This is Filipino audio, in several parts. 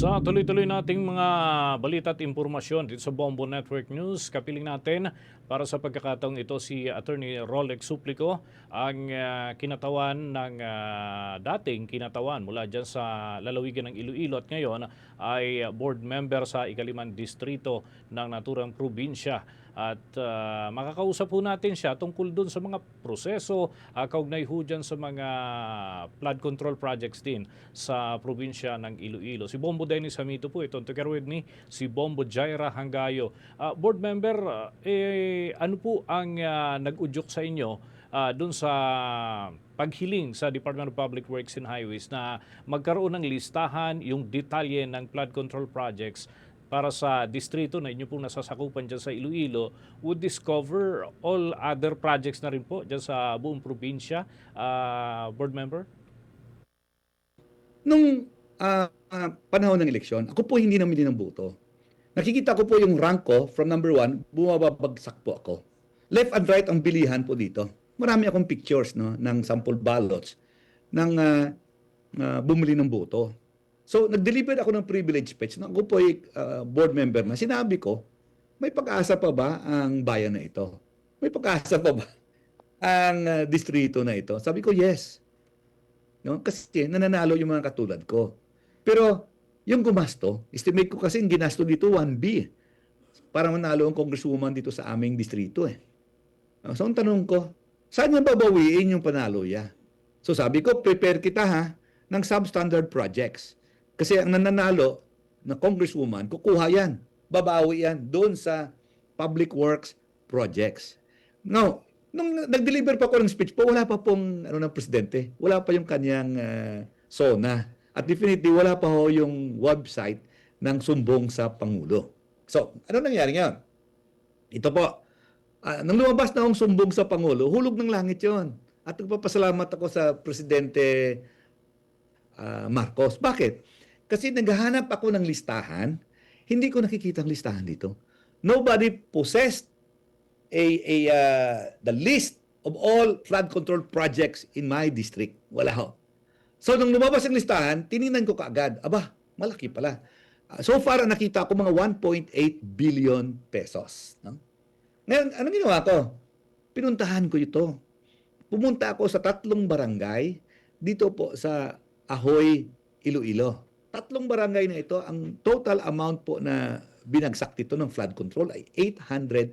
Sa tuloy-tuloy nating mga balita at impormasyon dito sa Bombo Network News, kapiling natin para sa pagkakataong ito si Attorney Rolex Suplico, ang ah, kinatawan ng ah, dating kinatawan mula dyan sa lalawigan ng Iloilo at ngayon ay board member sa ikaliman distrito ng naturang probinsya. At ah, makakausap po natin siya tungkol dun sa mga proseso, uh, kaugnay ho dyan sa mga flood control projects din sa probinsya ng Iloilo. Si Bombo Dennis Hamito po ito. Together with me, si Bombo Jaira Hangayo. Ah, board member, ah, eh, ano po ang ah, nag-udyok sa inyo ah, dun sa paghiling sa Department of Public Works and Highways na magkaroon ng listahan yung detalye ng flood control projects para sa distrito na inyo pong nasasakupan dyan sa Iloilo would discover all other projects na rin po dyan sa buong probinsya, ah, board member? Nung ah, ah, panahon ng eleksyon, ako po hindi namili ng boto. Nakikita ko po yung rank ko from number one, bumabagsak po ako. Left and right ang bilihan po dito. Marami akong pictures no, ng sample ballots ng ah, ah, bumili ng boto. So, nag-deliver ako ng privilege speech na ako po ay ah, board member na sinabi ko, may pag-asa pa ba ang bayan na ito? May pag-asa pa ba ang ah, distrito na ito? Sabi ko, yes. No? Kasi nananalo yung mga katulad ko. Pero yung gumasto, estimate ko kasi yung ginasto dito 1B. Para manalo ang congresswoman dito sa aming distrito eh. Ah, So ang tanong ko, saan niya babawiin yung panalo niya? So sabi ko, prepare kita ha ng substandard projects. Kasi ang nananalo na congresswoman, kukuha yan. Babawi yan doon sa public works projects. Now, nung nag-deliver pa ako ng speech po, wala pa pong ano ng presidente. Wala pa yung kanyang ah, SONA. At definitely, wala pa ho yung website ng sumbong sa Pangulo. So, ano nangyari ngayon? Ito po, ah, nang lumabas na akong sumbong sa Pangulo, hulog ng langit yon. At nagpapasalamat ako sa Presidente ah, Marcos. Bakit? Kasi naghahanap ako ng listahan, hindi ko nakikita ang listahan dito. Nobody possessed a, a uh, the list of all flood control projects in my district. Wala ho. So, nung lumabas ang listahan, tiningnan ko kaagad. Aba, malaki pala. Ah, so far, nakita ko mga 1.8 billion pesos. No? Ngayon, anong ginawa ko? Pinuntahan ko ito. Pumunta ako sa tatlong barangay dito po sa Ahoy, Iloilo. Tatlong barangay na ito, ang total amount po na binagsak dito ng flood control ay 800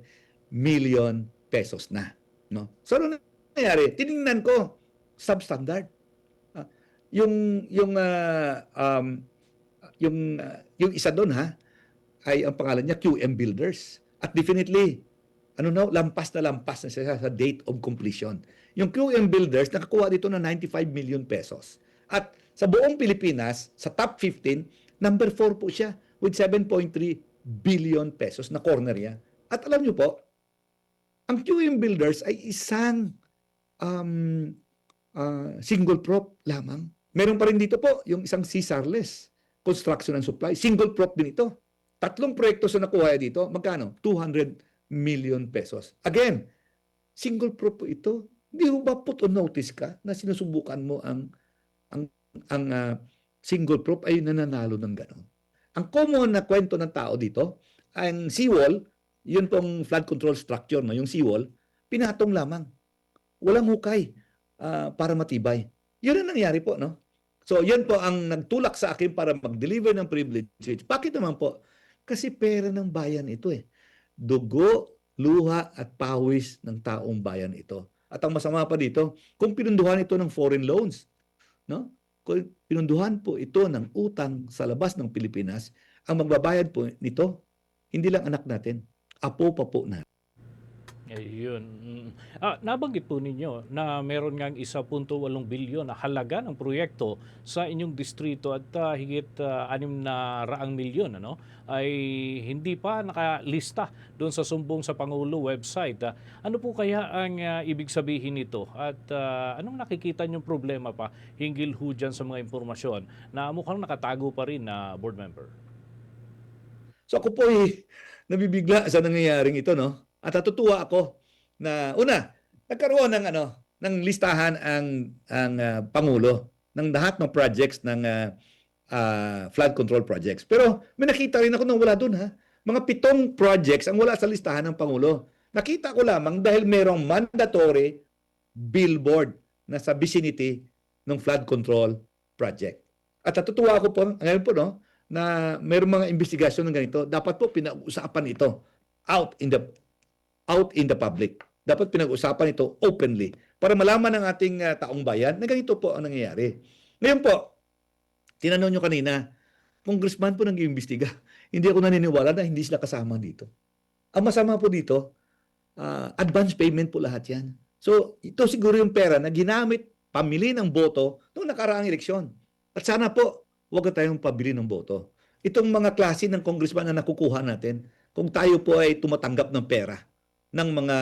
million pesos na. No? So ano nangyari? Tiningnan ko, substandard. Ah, yung yung ah, um, yung ah, yung isa doon ha ay ang pangalan niya QM Builders. At definitely ano no, lampas na lampas na siya sa date of completion. Yung QM Builders nakakuha dito ng 95 million pesos. At sa buong Pilipinas, sa top 15, number 4 po siya with 7.3 billion pesos na corner niya. At alam niyo po, ang QM Builders ay isang um, ah, single prop lamang. Meron pa rin dito po yung isang Caesarless construction and supply. Single prop din ito. Tatlong proyekto sa nakuha dito. Magkano? 200 million pesos. Again, single prop po ito. Hindi ba put on notice ka na sinusubukan mo ang ang ang ah, single prop ay nananalo ng ganon. Ang common na kwento ng tao dito, ang seawall, yun pong flood control structure, no, yung seawall, pinatong lamang. Walang hukay ah, para matibay. Yun ang nangyari po, no? So, yan po ang nagtulak sa akin para mag-deliver ng privilege. Bakit naman po? Kasi pera ng bayan ito eh. Dugo, luha at pawis ng taong bayan ito. At ang masama pa dito, kung pinunduhan ito ng foreign loans, no? Kung pinunduhan po ito ng utang sa labas ng Pilipinas, ang magbabayad po nito, hindi lang anak natin, apo pa po na. Ayun. Mm. Ah, nabanggit po ninyo na meron ngang 1.8 bilyon na halaga ng proyekto sa inyong distrito at ah, higit ah, 6 na raang milyon ano ay hindi pa nakalista doon sa sumbong sa Pangulo website. Ah, ano po kaya ang ah, ibig sabihin nito at ah, anong nakikita niyong problema pa hinggil ho dyan sa mga impormasyon na mukhang nakatago pa rin na board member? So ako po ay nabibigla sa nangyayaring ito, no? At natutuwa ako na una, nagkaroon ng ano, ng listahan ang ang ah, pangulo ng lahat ng projects ng ah, ah, flood control projects. Pero may nakita rin ako na wala doon ha. Mga pitong projects ang wala sa listahan ng Pangulo. Nakita ko lamang dahil merong mandatory billboard na sa vicinity ng flood control project. At natutuwa ako po, ngayon po no, na mayroong mga investigasyon ng ganito, dapat po pinag-usapan ito out in the out in the public. Dapat pinag-usapan ito openly para malaman ng ating ah, taong bayan na ganito po ang nangyayari. Ngayon po, tinanong nyo kanina, congressman po nag-iimbestiga. Hindi ako naniniwala na hindi sila kasama dito. Ang masama po dito, ah, advance payment po lahat yan. So, ito siguro yung pera na ginamit pamili ng boto noong nakaraang eleksyon. At sana po, huwag na tayong pabili ng boto. Itong mga klase ng congressman na nakukuha natin, kung tayo po ay tumatanggap ng pera ng mga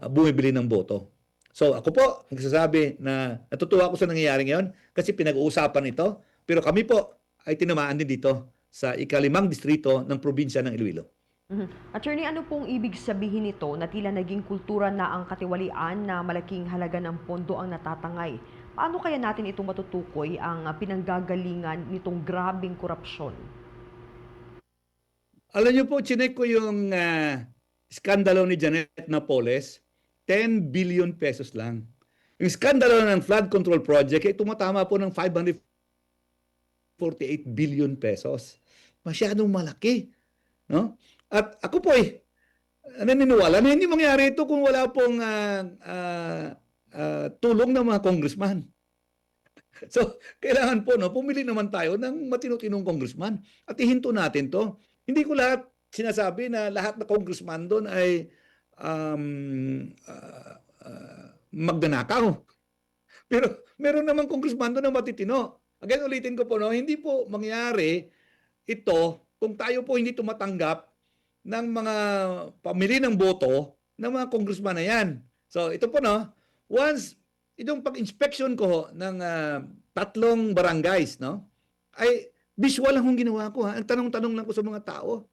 ah, bumibili ng boto. So ako po, nagsasabi na natutuwa ako sa nangyayari ngayon kasi pinag-uusapan ito. Pero kami po ay tinamaan din dito sa ikalimang distrito ng probinsya ng Iloilo. Mhm. Attorney, ano pong ibig sabihin nito na tila naging kultura na ang katiwalian na malaking halaga ng pondo ang natatangay? Paano kaya natin itong matutukoy ang pinanggagalingan nitong grabing korupsyon? Alam niyo po, chinek ko yung ah, skandalo ni Janet Napoles, 10 billion pesos lang. Yung skandalo ng flood control project ay tumatama po ng 548 billion pesos. Masyadong malaki. No? At ako po eh, naniniwala na hindi mangyari ito kung wala pong ah, ah, ah, tulong ng mga congressman. So, kailangan po, no, pumili naman tayo ng matino-tinong congressman at ihinto natin to. Hindi ko lahat sinasabi na lahat na congressman doon ay um, ah, ah, magnanakaw. Pero meron naman congressman doon na matitino. Again, ulitin ko po, no, hindi po mangyari ito kung tayo po hindi tumatanggap ng mga pamili ng boto ng mga congressman na yan. So ito po no, once itong pag-inspection ko ng ah, tatlong barangays, no, ay visual lang ginawa ko. Ha? Ang tanong-tanong lang ko sa mga tao.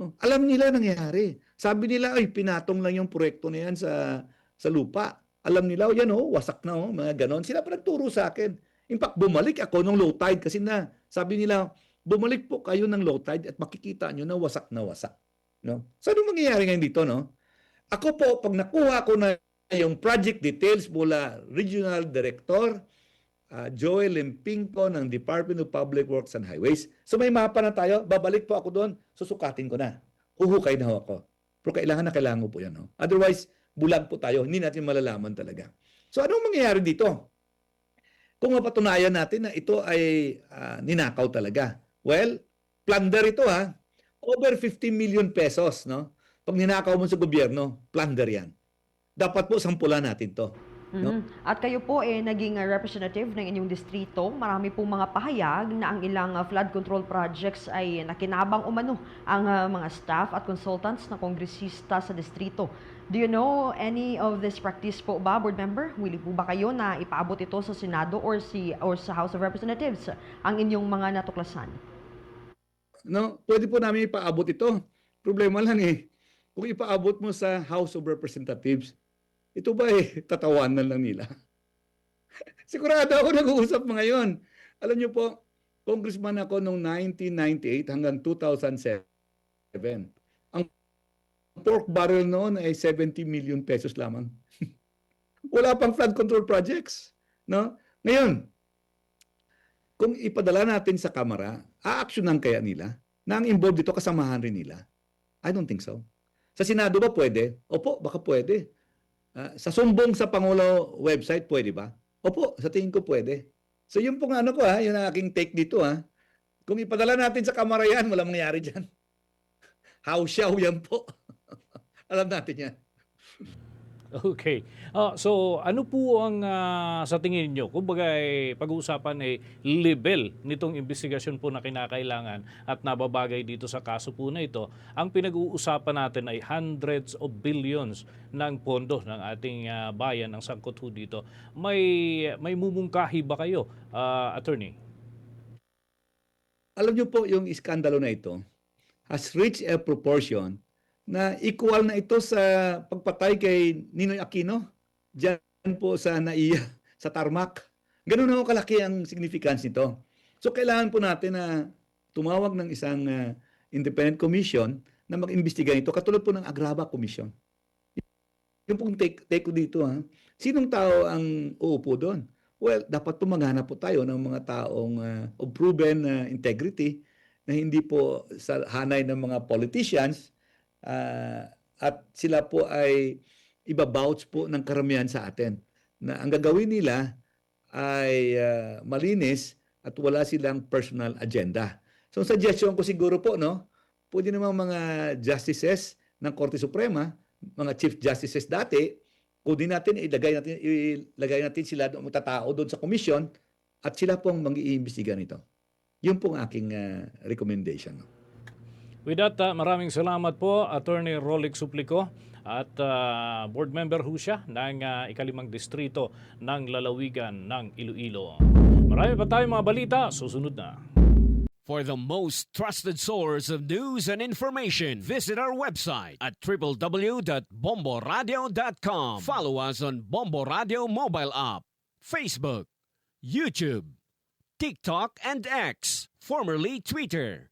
Oh, alam nila nangyari. Sabi nila, ay pinatong lang yung proyekto na yan sa, sa lupa. Alam nila, oh, yan oh, wasak na oh, mga ganon. Sila pa nagturo sa akin. In fact, bumalik ako nung low tide kasi na, sabi nila, bumalik po kayo ng low tide at makikita nyo na wasak na wasak. No? So, anong mangyayari ngayon dito, no? Ako po, pag nakuha ko na yung project details mula Regional Director ah, Joel Limpingco ng Department of Public Works and Highways. So may mapa na tayo, babalik po ako doon, susukatin ko na. Huhukay na ho ako. Pero kailangan na kailangan po yan. No? Otherwise, bulag po tayo, hindi natin malalaman talaga. So anong mangyayari dito? Kung mapatunayan natin na ito ay ah, ninakaw talaga. Well, plunder ito ha. Over 50 million pesos, no? Pag ninakaw mo sa gobyerno, plunder yan. Dapat po sampulan natin to. No? Mhm. At kayo po eh naging ah, representative ng inyong distrito. Marami pong mga pahayag na ang ilang ah, flood control projects ay nakinabang umano ang ah, mga staff at consultants na kongresista sa distrito. Do you know any of this practice po ba, board member? Willing po ba kayo na ipaabot ito sa Senado or si or sa House of Representatives ang inyong mga natuklasan? No, pwede po namin ipaabot ito. Problema lang eh. Kung ipaabot mo sa House of Representatives, ito ba eh, tatawanan lang nila? Sigurado ako nag-uusap mga yon. Alam niyo po, congressman ako noong 1998 hanggang 2007. Ang pork barrel noon ay 70 million pesos lamang. Wala pang flood control projects. No? Ngayon, kung ipadala natin sa Kamara, aaksyonan kaya nila na ang involved dito kasamahan rin nila? I don't think so. Sa Senado ba pwede? Opo, baka pwede. Ah, sa sumbong sa Pangulo website, pwede ba? Opo, sa tingin ko pwede. So yung pong ano ko ha, yung aking take dito ha, kung ipadala natin sa Kamara yan, wala mangyari dyan. How-show yan po. Alam natin yan. Okay. Ah, so ano po ang ah, sa tingin nyo? Kumbaga eh, pag-uusapan ay level nitong investigasyon po na kinakailangan at nababagay dito sa kaso po na ito. Ang pinag-uusapan natin ay hundreds of billions ng pondo ng ating ah, bayan ng sangkot ho dito. May may mumungkahi ba kayo, ah, attorney? Alam niyo po, yung iskandalo na ito has reached a proportion na equal na ito sa pagpatay kay Ninoy Aquino diyan po sa NAIA, sa Tarmac. Ganun na kalaki ang significance nito. So kailangan po natin na tumawag ng isang ah, independent commission na mag-imbestiga nito katulad po ng Agrava Commission. Yung pong take, take ko dito ha. Sinong tao ang uupo doon? Well, dapat po maghanap po tayo ng mga taong of proven ah, integrity na hindi po sa hanay ng mga politicians ah, at sila po ay ibabouch po ng karamihan sa atin na ang gagawin nila ay ah, malinis at wala silang personal agenda. So suggestion ko siguro po no, pwede namang mga justices ng Korte Suprema, mga chief justices dati, kunin natin ilagay natin ilagay natin sila doon magtatao doon sa commission at sila pong mag-iimbestiga nito. Yun pong aking ah, recommendation. no. With that, ah, maraming salamat po, Attorney Rolex Suplico at ah, board member ho siya ng ah, ikalimang distrito ng lalawigan ng Iloilo. Marami pa tayong mga balita, susunod na. For the most trusted source of news and information, visit our website at www.bomboradio.com. Follow us on Bombo Radio mobile app, Facebook, YouTube, TikTok, and X, formerly Twitter.